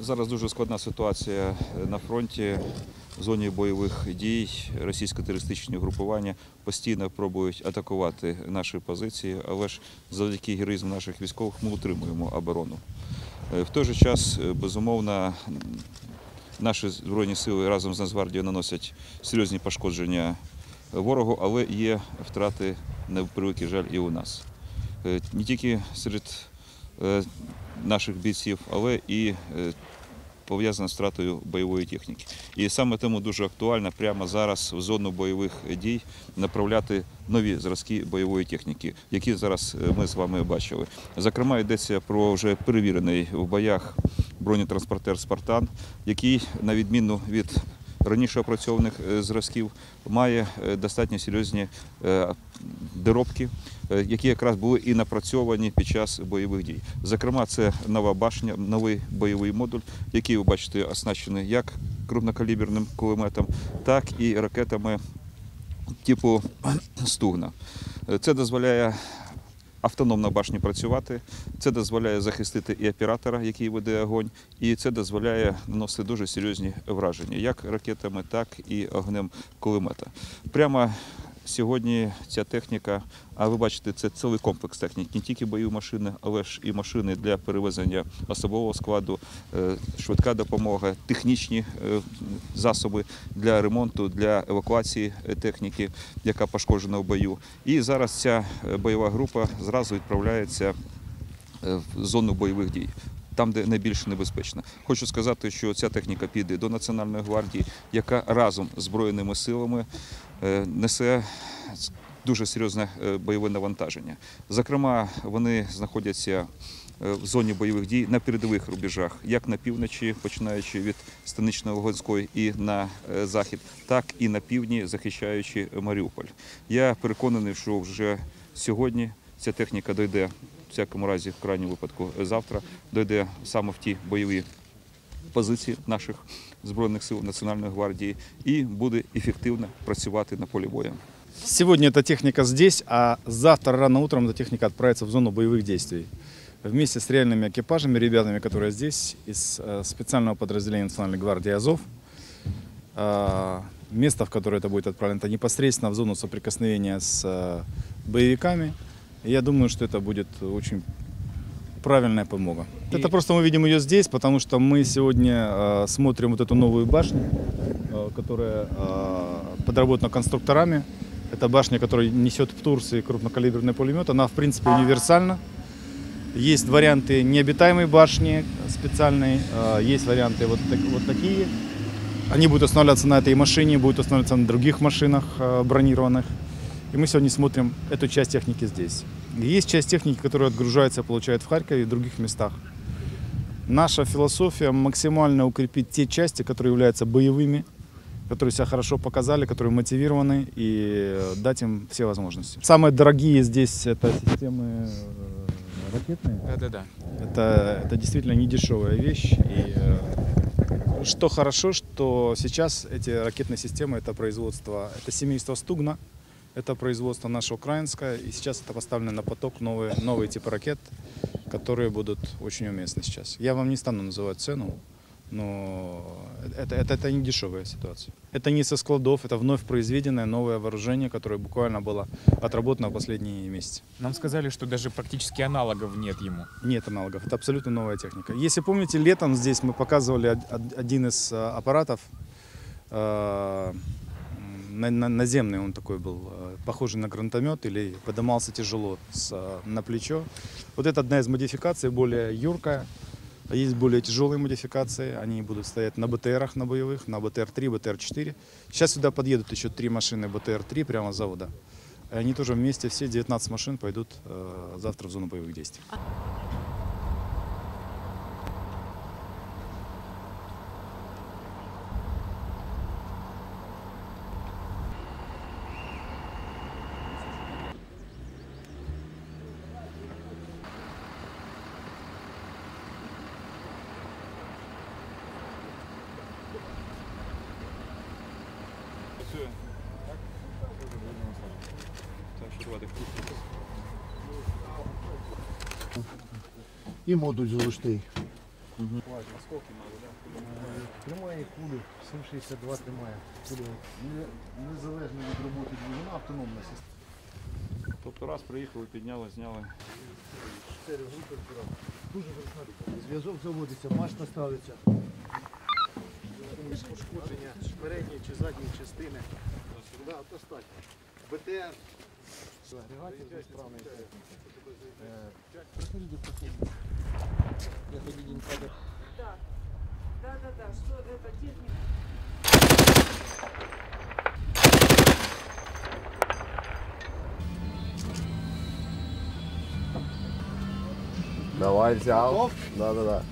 Зараз дуже складна ситуація на фронті. В зоні бойових дій російсько-терористичні групування постійно пробують атакувати наші позиції, але ж завдяки героїзму наших військових ми утримуємо оборону. Е, В той же час, е, безумовно, наші збройні сили разом з Нацгвардією наносять серйозні пошкодження ворогу, але є втрати на превеликий жаль і у нас. Е, Не тільки серед е, наших бійців, але і е, пов'язана з втратою бойової техніки. І саме тому дуже актуально прямо зараз в зону бойових дій направляти нові зразки бойової техніки, які зараз е, ми з вами бачили. Зокрема, йдеться про вже перевірений в боях бронетранспортер Спартан, який, на відміну від раніше опрацьованих е, зразків, має е, достатньо серйозні е, доробки, е, які якраз були і напрацьовані під час бойових дій. Зокрема, це нова башня, новий бойовий модуль, який ви бачите оснащений як крупнокаліберним кулеметом, так і ракетами типу Стугна. Е, Це дозволяє автономно башні працювати, це дозволяє захистити і оператора, який веде огонь, і це дозволяє наносити дуже серйозні враження, як ракетами, так і огнем кулемета. Прямо сьогодні ця техніка, а ви бачите, це цілий комплекс технік, не тільки бойові машини, але ж і машини для перевезення особового складу, е, швидка допомога, технічні е, засоби для ремонту, для евакуації е, техніки, яка пошкоджена в бою. І зараз ця бойова група зразу відправляється в зону бойових дій. Там, де найбільш небезпечно. Хочу сказати, що ця техніка піде до Національної гвардії, яка разом з Збройними силами несе дуже серйозне е, бойове навантаження. Зокрема, вони знаходяться е, в зоні бойових дій на передових рубежах, як на півночі, починаючи від Станично-Луганської і на е, захід, так і на півдні, захищаючи Маріуполь. Я переконаний, що вже сьогодні ця техніка дойде, в всякому разі, в крайньому випадку завтра, дойде саме в ті бойові позиції наших збройних сил Національної гвардії і буде ефективно працювати на полі бою. Сегодня эта техника здесь, а завтра рано утром эта техника отправится в зону боевых действий. Вместе с реальными экипажами, ребятами, которые здесь, из э, специального подразделения Национальной гвардии «Азов». А, Место, в которое это будет отправлено, это непосредственно в зону соприкосновения с э, боевиками. И я думаю, что это будет очень правильная помога. Это просто мы видим ее здесь, потому что мы сегодня э, смотрим вот эту новую башню, э, которая э, подработана конструкторами. Это башня, которая несет в Турции крупнокалиберный пулемет. Она, в принципе, универсальна. Есть варианты необитаемой башни специальной, э, есть варианты вот, так- вот такие. Они будут устанавливаться на этой машине, будут устанавливаться на других машинах э, бронированных. И мы сегодня смотрим эту часть техники здесь. Есть часть техники, которая отгружается, получает в Харькове и в других местах. Наша философия максимально укрепить те части, которые являются боевыми, которые себя хорошо показали, которые мотивированы и э, дать им все возможности. Самые дорогие здесь это системы э, ракетные. Да-да-да. Это, это действительно недешевая вещь. И э, что хорошо, что сейчас эти ракетные системы, это производство, это семейство Стугна, это производство наше украинское, и сейчас это поставлено на поток новые, новые типы ракет, которые будут очень уместны сейчас. Я вам не стану называть цену, но это, это, это не дешевая ситуация. Это не со складов, это вновь произведенное новое вооружение, которое буквально было отработано в последние месяцы. Нам сказали, что даже практически аналогов нет ему. Нет аналогов, это абсолютно новая техника. Если помните, летом здесь мы показывали од- од- один из э, аппаратов, э, на- на- наземный он такой был, э, похожий на гранатомет или поднимался тяжело с, э, на плечо. Вот это одна из модификаций, более юркая. Есть более тяжелые модификации, они будут стоять на БТРах, на боевых, на БТР-3, БТР-4. Сейчас сюда подъедут еще три машины БТР-3 прямо с завода. И они тоже вместе, все 19 машин пойдут э, завтра в зону боевых действий. І модуль золотий. Тримає кулю, 7,62 тримає. Кулю не- незалежно від роботи двигуна, автономна система. Тобто раз приїхали, підняли, зняли. Чотири групи вчора. Дуже зручна. Зв'язок заводиться, машина ставиться. Якісь пошкодження передньої чи задньої частини. Да, достатньо. БТР. Агрегатів безправний. Е, Проходите, проходите. Я ходіть кадр. Да, да, да, да, что это техника? Давай взяв. Да, да, да.